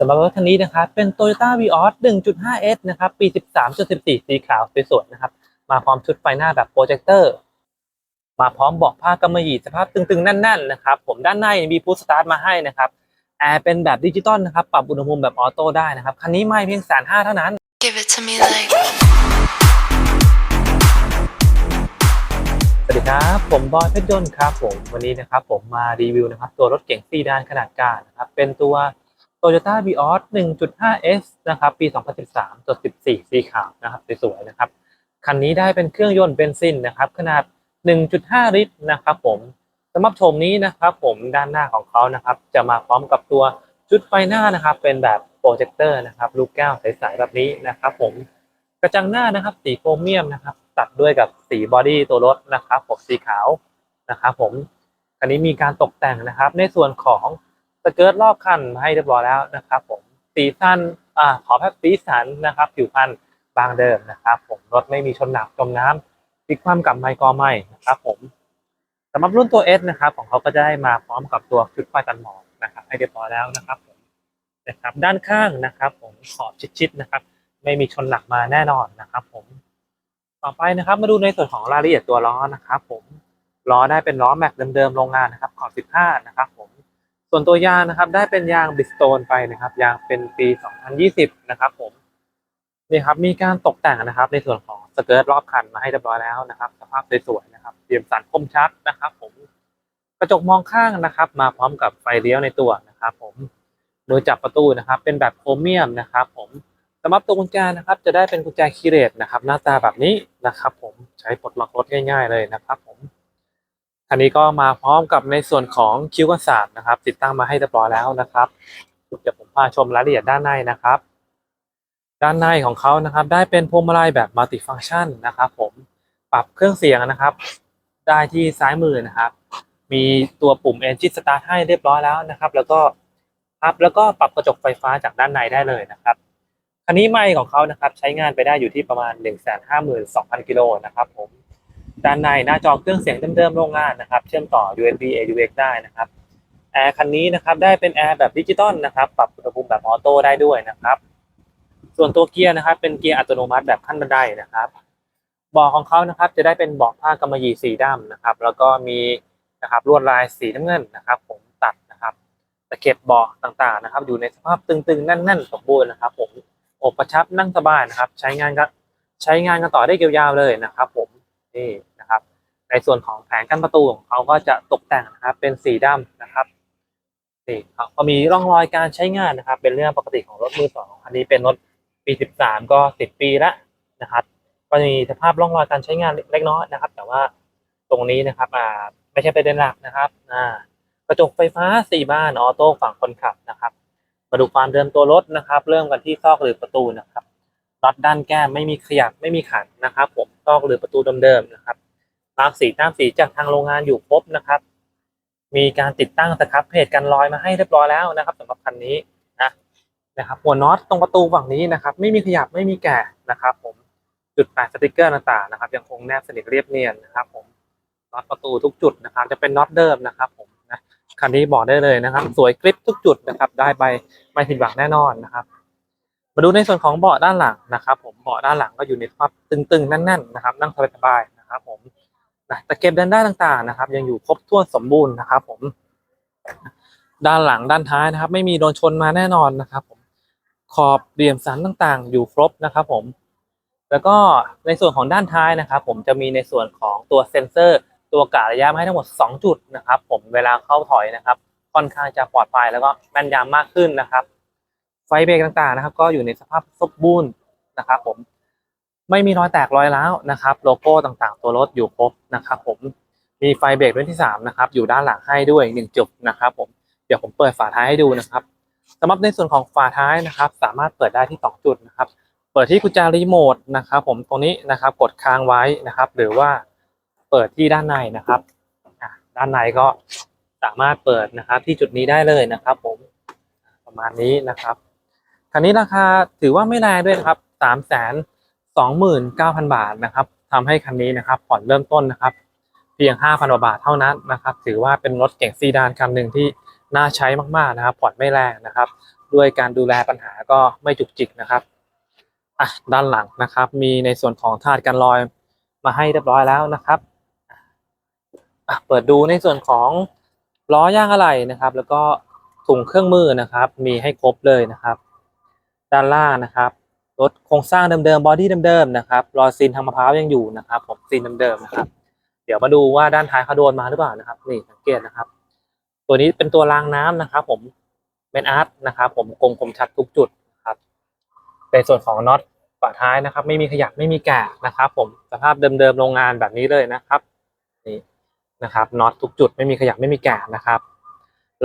สำหรับรถคันนี้นะครับเป็น Toyota Vios 1.5S นะครับ ปี 13.14 สีขาวสวยๆนะครับ มาพร้อมชุดไฟหน้าแบบโปรเจคเตอร์ มาพร้อมเบาะผ้ากำมะหยี่สภาพตึงๆ แน่นๆ นะครับ ผมด้านในมีพุทสตาร์ทมาให้นะครับ แอร์เป็นแบบดิจิตอลนะครับ ปรับอุณหภูมิแบบออโต้ได้นะครับ คันนี้ไม่เพียงแสนห้าเท่านั้น Give it to me like สวัสดีครับ ผมบอยเพชรยนต์ครับผม วันนี้นะครับผมมารีวิวนะครับตัวรถเก๋งซีดานขนาดกลางนะครับ เป็นตัว Toyota Vios 1.5S นะครับ ปี 2013 ตัว 14 สีขาวนะครับ สวยๆ นะครับ คันนี้ได้เป็นเครื่องยนต์เบนซินนะครับ ขนาด 1.5 ลิตรนะครับผมสำหรับโฉมนี้นะครับผมด้านหน้าของเขานะครับ จะมาพร้อมกับตัวชุดไฟหน้านะครับ เป็นแบบโปรเจคเตอร์นะครับ ลูกแก้วใสๆ แบบนี้นะครับผม กระจังหน้านะครับ สีโครเมียมนะครับ ตัดด้วยกับสีบอดี้ตัวรถนะครับผมสีขาวนะครับผม คันนี้มีการตกแต่งนะครับ ในส่วนของ สเกิร์ตรอบคันมาให้เรียบร้อยแล้วนะครับ ผมสีสันอ่าขอแค่สีสันนะครับ ผิวพรรณบางเดิมนะครับ ผมรถไม่มีชนหนักจมน้ำพลิกคว่ำกับไมค์กอไม่นะครับผมสำหรับรุ่นตัว S นะครับ ของเขาก็จะได้มาพร้อมกับตัวชุดไฟกันหมอกนะครับ ให้เรียบร้อยแล้วนะครับผมนะครับ ด้านข้างนะครับ ผมขอบชิดๆนะครับ ไม่มีชนหนักมาแน่นอนนะครับ ผมต่อไปนะครับ มาดูในส่วนของรายละเอียดตัวล้อนะครับ ผมล้อได้เป็นล้อแม็กเดิมๆโรงงานนะครับ ขอบ 15 นะครับผ ส่วนตัวยางนะครับ ได้เป็นยางบิสโตนไปนะครับ ยางเป็นปี 2020 นะครับ ผมนี่ครับมีการตกแต่งนะครับ ในส่วนของสเกิร์ตรอบคันมาให้เรียบร้อยแล้วนะครับ สภาพสวยๆนะครับเตรียมสันคมชัดนะครับ ผมกระจกมองข้างนะครับ มาพร้อมกับไฟเลี้ยวในตัวนะครับ ผมมือจับประตูนะครับ เป็นแบบโครเมียมนะครับ ผมสำหรับตัวกุญแจนะครับ จะได้เป็นกุญแจคีเลสนะครับ หน้าตาแบบนี้นะครับ ผมใช้ปลดล็อกรถง่าย ๆ เลยนะครับ ผม คันนี้ก็มาพร้อมกับในส่วนของคิ้วกันศาสตร์นะครับ ติดตั้งมาให้เรียบร้อยแล้วนะครับเดี๋ยวผมพาชมรายละเอียดด้านในนะครับ ด้านในของเขานะครับ ได้เป็นพวงมาลัยแบบมัลติฟังชันนะครับ ผมปรับเครื่องเสียงนะครับ ได้ที่ซ้ายมือนะครับ มีตัวปุ่ม Engine Start ให้เรียบร้อยแล้วนะครับ แล้วก็พับแล้วก็ปรับกระจกไฟฟ้าจากด้านในได้เลยนะครับคันนี้ไมค์ของเขานะครับ ใช้งานไปได้อยู่ที่ประมาณ 152,000กิโลนะครับ ผม ด้านในหน้าจอเครื่องเสียงเดิมๆโรงงานนะครับ เชื่อมต่อ USB AUX ได้นะครับแอร์คันนี้นะครับได้เป็นแอร์แบบดิจิตอลนะครับปรับอุณหภูมิแบบออโต้ได้ด้วยนะครับส่วนตัวเกียร์นะครับเป็นเกียร์อัตโนมัติแบบขั้นบันไดนะครับเบาะของเขานะครับจะได้เป็นเบาะผ้ากำมะหยี่สีดำนะครับ แล้วก็มีนะครับลวดลายสีน้ำเงินนะครับ ผมตัดนะครับตะเข็บเบาะต่างๆนะครับ อยู่ในสภาพตึงๆแน่นๆสมบูรณ์นะครับ ผมอบประชับนั่งสบายนะครับ ใช้งานก็ใช้งานกันต่อได้ยาวๆเลยนะครับ ผม นี่นะครับ ในส่วนของแผงกั้นประตูของเขาก็จะตกแต่งนะครับเป็นสีดำนะครับนี่ครับก็มีร่องรอยการใช้งานนะครับ เป็นเรื่องปกติของรถมือสองอันนี้เป็นรถปี 13 ก็10ปีละนะครับ ก็มีสภาพร่องรอยการใช้งานเล็กน้อยนะครับ แต่ว่าตรงนี้นะครับอ่าไม่ใช่ประเด็นหลักนะครับอ่ากระจกไฟฟ้าสี่บานออโต้ฝั่งคนขับนะครับ มาดูความเดิมตัวรถนะครับ เริ่มกันที่ซอกหรือประตูนะครับ น็อตด้านแก้มไม่มีขยับไม่มีขันนะครับผมซอกหรือประตูเดิมๆนะครับมาร์กสีตามสีจากทางโรงงานอยู่ครบนะครับ มีการติดตั้งสครับเพจกันรอยมาให้เรียบร้อยแล้วนะครับสำหรับคันนี้นะนะครับหัวน็อตตรงประตูฝั่งนี้นะครับ ไม่มีขยับไม่มีแก่นะครับ ผมจุดแปะสติกเกอร์ต่างๆนะครับ ยังคงแนบสนิทเรียบเนียนนะครับผมน็อตประตูทุกจุดนะครับ จะเป็นน็อตเดิมนะครับ ผมนะคันนี้บอกได้เลยนะครับ สวยกริปทุกจุดนะครับ ได้ไปไม่ผิดหวังแน่นอนนะครับ มาดูในส่วนของเบาะด้านหลังนะครับผมเบาะด้านหลังก็อยู่ในสภาพตึงๆแน่นๆนะครับนั่งสบายๆนะครับผมนะตะเข็บด้านด้านต่างๆนะครับ ยังอยู่ครบถ้วนสมบูรณ์นะครับ ผม ด้านหลังด้านท้ายนะครับ ไม่มีโดนชนมาแน่นอนนะครับ ผมขอบเหลี่ยมสันต่างๆ อยู่ครบนะครับ ผม แล้วก็ในส่วนของด้านท้ายนะครับ ผมจะมีในส่วนของตัวเซ็นเซอร์ ตัวกะระยะมาให้ทั้งหมด 2 จุดนะครับ ผมเวลาเข้าถอยนะครับ ค่อนข้างจะปลอดภัยแล้วก็แม่นยำมากขึ้นนะครับ ไฟเบรกต่างๆนะครับ ก็อยู่ในสภาพสมบูรณ์นะครับ ผมไม่มีรอยแตกรอยร้าวนะครับ โลโก้ต่างๆ ตัวรถอยู่ครบนะครับ ผมมีไฟเบรกรุ่นที่3นะครับอยู่ด้านหลังให้ด้วยหนึ่งจุดนะครับ ผมเดี๋ยวผมเปิดฝาท้ายให้ดูนะครับสำหรับในส่วนของฝาท้ายนะครับ สามารถเปิดได้ที่ 2 จุดนะครับ เปิดที่กุญแจรีโมทนะครับ ผมตรงนี้นะครับ กดค้างไว้นะครับ หรือว่าเปิดที่ด้านในนะครับด้านในก็สามารถเปิดนะครับ ที่จุดนี้ได้เลยนะครับ ผมประมาณนี้นะครับ คันนี้ราคาถือว่าไม่แรงด้วยนะครับสามแสนสองหมื่นเก้าพันบาทนะครับทำให้คันนี้นะครับผ่อนเริ่มต้นนะครับ เพียงห้าพันบาทเท่านั้นนะครับ ถือว่าเป็นรถเก่งซีดานคันหนึ่งที่น่าใช้มากๆนะครับ ผ่อนไม่แรงนะครับ ด้วยการดูแลปัญหาก็ไม่จุกจิกนะครับอะด้านหลังนะครับ มีในส่วนของถาดกันรอยมาให้เรียบร้อยแล้วนะครับอะเปิดดูในส่วนของล้อย่างอะไหล่นะครับ แล้วก็ถุงเครื่องมือนะครับ มีให้ครบเลยนะครับ ด้านล่างนะครับรถโครงสร้างเดิมๆบอดี้เดิมๆนะครับรอยซีนทางมะพร้าวยังอยู่นะครับผมซีนเดิมๆนะครับเดี๋ยวมาดูว่าด้านท้ายเขาโดนมาหรือเปล่านะครับนี่สังเกตนะครับ ตัวนี้เป็นตัวรางน้ำนะครับ ผมเป็นอาร์ตนะครับ ผมกลมคมชัดทุกจุดครับในส่วนของน็อตฝาท้ายนะครับ ไม่มีขยับไม่มีแกะนะครับ ผมสภาพเดิมๆโรงงานแบบนี้เลยนะครับนี่นะครับน็อตทุกจุดไม่มีขยับไม่มีแกะนะครับ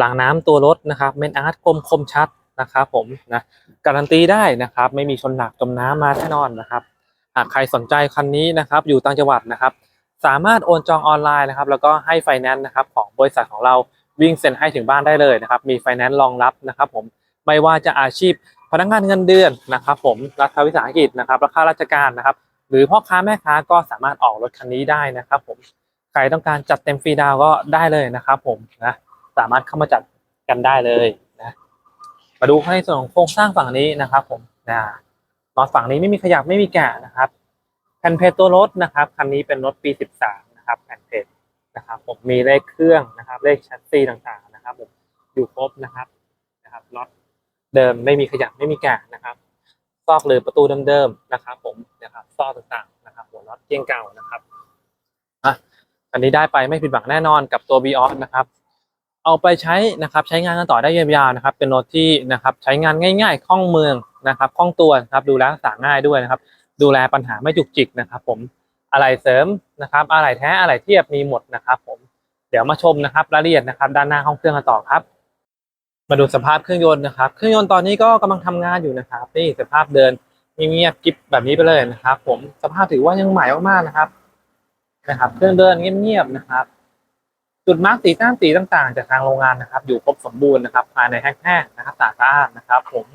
รางน้ำตัวรถนะครับเมนอาร์ตกลมคมชัด นะครับผมนะการันตีได้นะครับ ไม่มีชนหนักจมน้ำมาแน่นอนนะครับหากใครสนใจคันนี้นะครับอยู่ต่างจังหวัดนะครับ สามารถโอนจองออนไลน์นะครับ แล้วก็ให้ไฟแนนซ์นะครับของบริษัทของเราวิ่งเซ็นให้ถึงบ้านได้เลยนะครับ มีไฟแนนซ์รองรับนะครับ ผมไม่ว่าจะอาชีพพนักงานเงินเดือนนะครับ ผมรัฐวิสาหกิจนะครับราคาราชการนะครับ หรือพ่อค้าแม่ค้าก็สามารถออกรถคันนี้ได้นะครับ ผมใครต้องการจัดเต็มฟรีดาวก็ได้เลยนะครับ ผมนะสามารถเข้ามาจัดกันได้เลย มาดูในส่วนของโครงสร้างฝั่งนี้นะครับผมนะน็อตฝั่งนี้ไม่มีขยับไม่มีแกะนะครับแผ่นเพจตัวรถนะครับคันนี้เป็นรถปี 13 นะครับแผ่นเพจนะครับผมมีเลขเครื่องนะครับ เลขแชสซีต่างๆนะครับผมอยู่ครบนะครับนะครับน็อตเดิมไม่มีขยับไม่มีแกะนะครับซอกหรือประตูเดิมๆนะครับ ผมนะครับซอกต่างๆนะครับหัวน็อตเกียงเก่านะครับอะอันนี้ได้ไปไม่ผิดหวังแน่นอนกับตัว b ีออสนะครับ เอาไปใช้นะครับใช้งานกันต่อได้ยาวๆนะครับ เป็นรถที่นะครับใช้งานง่ายๆคล่องเมืองนะครับคล่องตัวนะครับดูแลรักษาง่ายด้วยนะครับ ดูแลปัญหาไม่จุกจิกนะครับ ผมอะไรเสริมนะครับอะไรแท้อะไรเทียบมีหมดนะครับ ผมเดี๋ยวมาชมนะครับรายละเอียดนะครับ ด้านหน้าห้องเครื่องกันต่อครับ มาดูสภาพเครื่องยนต์นะครับ เครื่องยนต์ตอนนี้ก็กำลังทำงานอยู่นะครับ นี่สภาพเดินเงียบๆกิ๊บแบบนี้ไปเลยนะครับ ผมสภาพถือว่ายังใหม่มากๆนะครับนะครับ เครื่องเดินเงียบๆนะครับ จุดมาร์กสีต้านสีต่างๆ จากทางโรงงานนะครับ อยู่ครบสมบูรณ์นะครับภายในแห้งๆนะครับสะอาดนะครับ ผม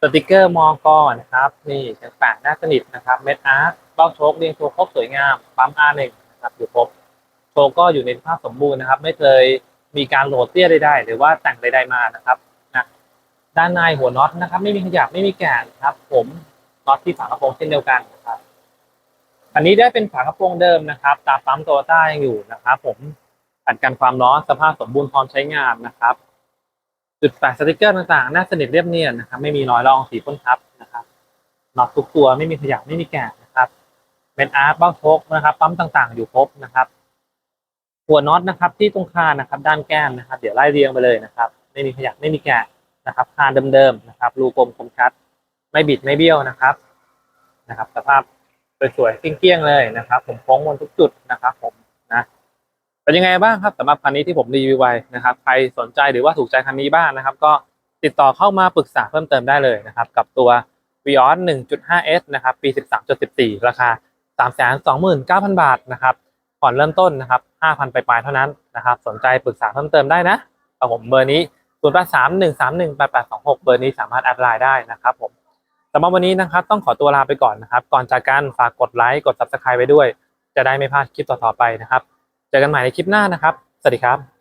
สติกเกอร์มองกอนะครับ นี่แข็งแปะหน้าสนิทนะครับ เม็ดอาร์ตเบ้าโชคเรียงตัวครบสวยงามปั๊มอาร์หนึ่งนะครับ อยู่ครบโชว์ก็อยู่ในสภาพสมบูรณ์นะครับ ไม่เคยมีการโหลดเตี้ยใดๆหรือว่าแต่งใดๆมานะครับนะด้านในหัวน็อตนะครับ ไม่มีขยับไม่มีแกนนะครับ ผมน็อตที่ฝากระโปรงเช่นเดียวกันนะ ครับอันนี้ได้เป็นฝากระโปรงเดิมนะครับ ตาปั๊มโตโยต้ายังอยู่นะครับ ผมอัดกันความร้อนสภาพสมบูรณ์พร้อมใช้งานนะครับ จุดแปะสติกเกอร์ต่างๆ หน้าสนิทเรียบเนียนนะครับ ไม่มีรอยรองสีพ่นทับนะครับน็อตทุกตัวไม่มีขยับไม่มีแกะนะครับเป็นอาร์ตบ้างโชกนะครับ ปั๊มต่างๆ อยู่ครบนะครับ หัวน็อตนะครับ ที่ตรงคานนะครับ ด้านแก้มนะครับ เดี๋ยวไล่เรียงไปเลยนะครับ ไม่มีขยับไม่มีแกะนะครับ คานเดิมๆนะครับ รูกลมคมชัด ไม่บิดไม่เบี้ยวนะครับ นะครับ สภาพ สวยๆเกลี้ยงๆเลยนะครับ ผมโค้งบนทุกจุดนะครับ ผมนะเป็นยังไงบ้างครับสำหรับคันนี้ที่ผมรีวิวไว้นะครับ ใครสนใจหรือว่าถูกใจคันนี้บ้างนะครับ ก็ติดต่อเข้ามาปรึกษาเพิ่มเติมได้เลยนะครับ กับตัว Vios 1.5S นะครับ ปี 13.14 ราคา 329,000 บาทนะครับผ่อนเริ่มต้นนะครับ 5,000 ไปปลายเท่านั้นนะครับ สนใจปรึกษาเพิ่มเติมได้นะครับผมเบอร์นี้ 0831318826 เบอร์นี้สามารถแอดไลน์ได้นะครับผม สำหรับวันนี้นะครับต้องขอตัวลาไปก่อนนะครับ ก่อนจากกันฝากกดไลค์กด Subscribe ไว้ด้วย จะได้ไม่พลาดคลิปต่อๆไปนะครับ เจอกันใหม่ในคลิปหน้านะครับ สวัสดีครับ